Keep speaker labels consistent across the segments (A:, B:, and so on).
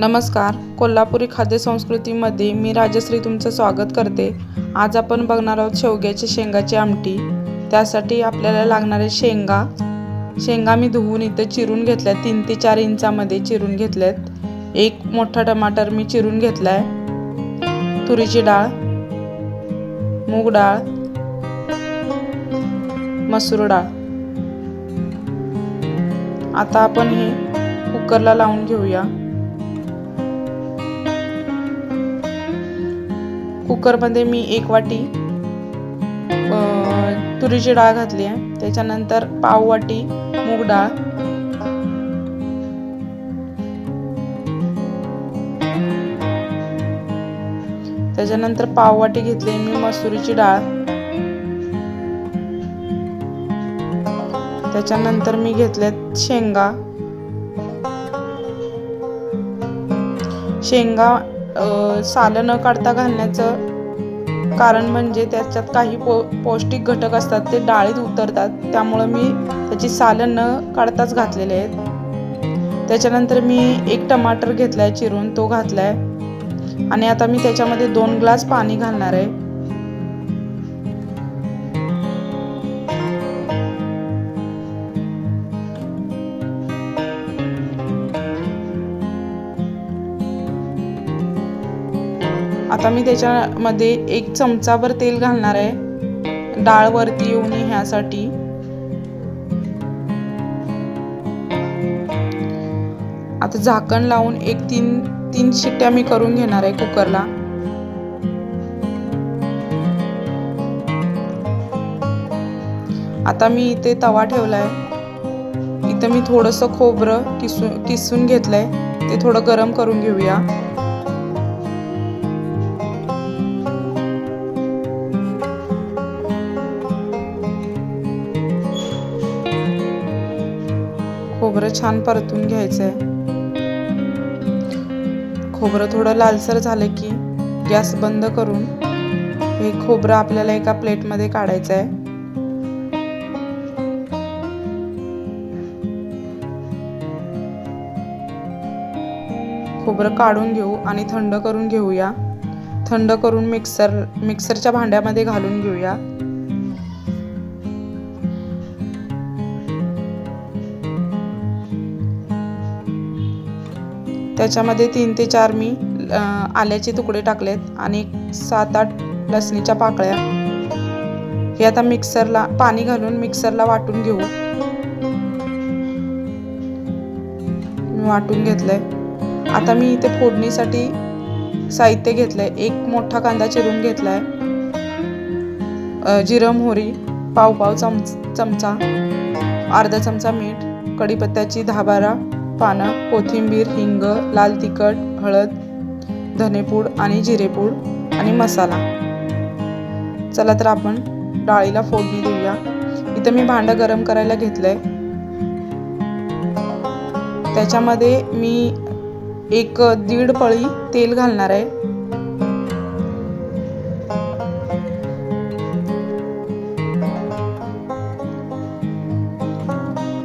A: नमस्कार. कोल्हापुरी खाद्यसंस्कृतीमध्ये मी राजश्री तुमचं स्वागत करते. आज आपण बघणार आहोत शेवग्याची शेंगाची आमटी. त्यासाठी आपल्याला लागणारे शेंगा. शेंगा मी धुवून इथं चिरून घेतल्या. तीन ते चार इंचामध्ये चिरून घेतल्यात. एक मोठा टमाटर मी चिरून घेतला आहे तुरीची डाळ. मूग डाळ. मसूर डाळ. आता आपण हे कुकरला लावून घेऊया. कुकरमध्ये मी एक वाटी तुरीची डाळ घातली आहे. त्याच्यानंतर पाव वाटी मूग डाळ. त्याच्यानंतर पाव वाटी घेतली मी मसुरीची डाळ. त्याच्यानंतर मी घेतल्यात शेंगा. शेंगा सालं न काढता घालण्याचं कारण म्हणजे त्याच्यात काही पो पौष्टिक घटक असतात ते डाळीत उतरतात. त्यामुळं मी त्याची सालं न काढताच घातलेले आहेत. त्याच्यानंतर मी एक टमाटर घेतला आहे चिरून तो घातला आहे आणि आता मी त्याच्यामध्ये दोन ग्लास पाणी घालणार आहे. आता मी त्याच्यामध्ये एक चमचाभर तेल घालणार आहे. डाळ वरती येऊ नये ह्यासाठी. आता झाकण लावून एक तीन तीन शिट्ट्या मी करून घेणार आहे कुकरला. आता मी इथे तवा ठेवलाय. इथं मी थोडंसं खोबरं किसून किसून घेतलंय. ते थोडं गरम करून घेऊया. खोबरं छान परतून घ्यायचं आहे खोबरं थोडं लालसर झालं की गॅस बंद करून हे खोबरं आपल्याला एका प्लेटमध्ये काढायचं आहे खोबरं काढून घेऊ आणि थंड करून घेऊया. थंड करून मिक्सर मिक्सरच्या भांड्यामध्ये घालून घेऊया. त्याच्यामध्ये तीन ते चार मी आल्याचे तुकडे टाकलेत आणि सात आठ लसणीच्या पाकळ्या. हे आता मिक्सरला पाणी घालून मिक्सरला वाटून घेऊ. वाटून घेतलंय. आता मी इथे फोडणीसाठी साहित्य घेतलंय. एक मोठा कांदा चिरून घेतलाय. जिरं मोहरी पाव पाव चम चमचा अर्धा चमचा मीठ कढीपत्त्याची दहा बारा पानं कोथिंबीर हिंग लाल तिखट हळद धनेपूड आणि जिरेपूड आणि मसाला. चला तर आपण डाळीला फोडणी देऊया. इथं मी भांडं गरम करायला घेतलंय. त्याच्यामध्ये मी एक दीड पळी तेल घालणार आहे.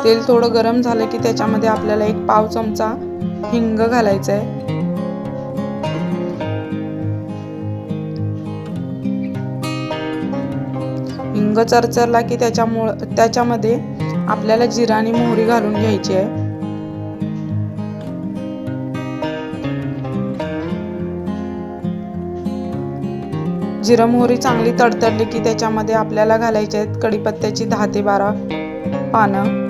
A: तेल थोडं गरम झालं की त्याच्यामध्ये आपल्याला एक पाव चमचा हिंग घालायचा आहे हिंग चरचरला की त्याच्यामुळं त्याच्यामध्ये आपल्याला जिरा आणि मोहरी घालून घ्यायची आहे. जिरं मोहरी चांगली तडतडली की त्याच्यामध्ये आपल्याला घालायचे आहेत कढीपत्त्याची दहा ते बारा पानं.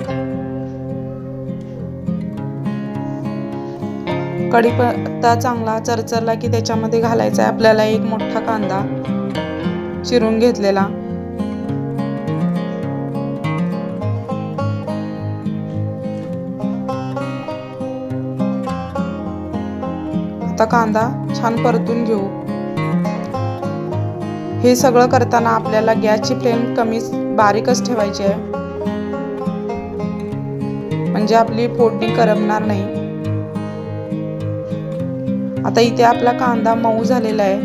A: कढीपत्ता चांगला चरचरला की त्याच्यामध्ये घालायचा आहे. आपल्याला एक मोठा कांदा चिरून घेतलेला. आता कांदा छान परतून घेऊ. हे सगळं करताना आपल्याला गॅसची फ्लेम कमी बारीकच ठेवायची आहे. म्हणजे आपली फोडणी करमणार नाही. आता इथे आपला कांदा मऊ झालेला आहे.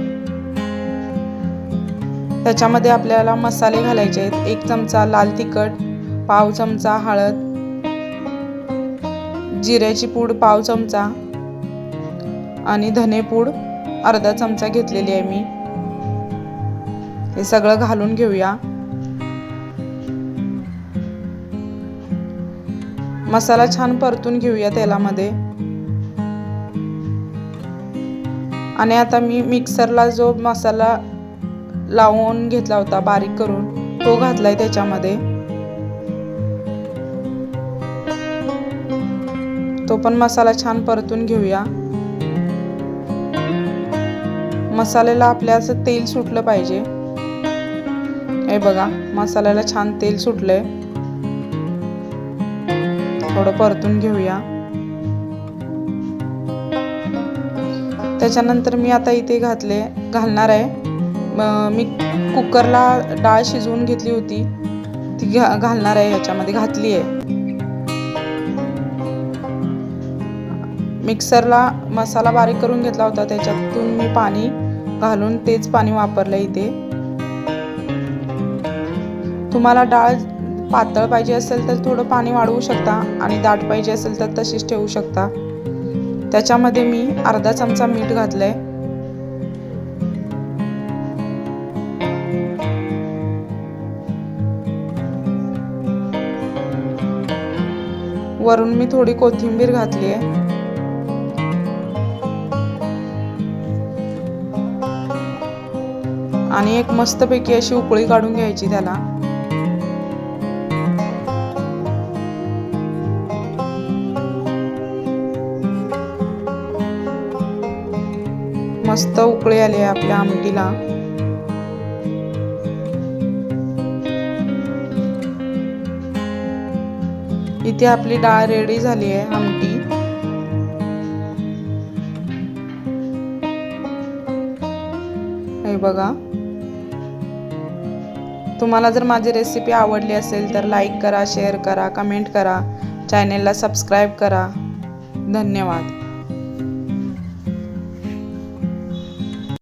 A: त्याच्यामध्ये आपल्याला मसाले घालायचे आहेत. एक चमचा लाल तिखट पाव चमचा हळद जिऱ्याची पूड पाव चमचा आणि धनेपूड अर्धा चमचा घेतलेली आहे मी. हे सगळं घालून घेऊया. मसाला छान परतून घेऊया तेलामध्ये. आणि आता मी मिक्सरला जो मसाला लावून घेतला होता बारीक करून तो घातलाय त्याच्यामध्ये. तो पण मसाला छान परतून घेऊया. मसाल्याला आपल्या असं तेल सुटलं पाहिजे. हे बघा मसाल्याला छान तेल सुटलंय. थोडं परतून घेऊया. त्याच्यानंतर मी आता इथे घातले घालणार आहे. मी कुकरला डाळ शिजवून घेतली होती. ती घा घालणार आहे ह्याच्यामध्ये घातली आहे. मिक्सरला मसाला बारीक करून घेतला होता त्याच्यातून मी पाणी घालून तेच पाणी वापरलं इथे. तुम्हाला डाळ पातळ पाहिजे असेल तर थोडं पाणी वाढवू शकता आणि दाट पाहिजे असेल तर तशीच ठेवू शकता. त्याच्यामध्ये मी अर्धा चमचा मीठ घातलंय. वरून मी थोडी कोथिंबीर घातली आहे आणि एक मस्तपैकी अशी उकळी काढून घ्यायची त्याला. मस्त उकळी आली आहे आपल्या आमटीला. इथे आपली डाळ रेडी झाली आहे आमटी. हे बघा. तुम्हाला जर माझी रेसिपी आवडली असेल तर लाईक करा शेअर करा कमेंट करा. चॅनेलला सबस्क्राईब करा. धन्यवाद.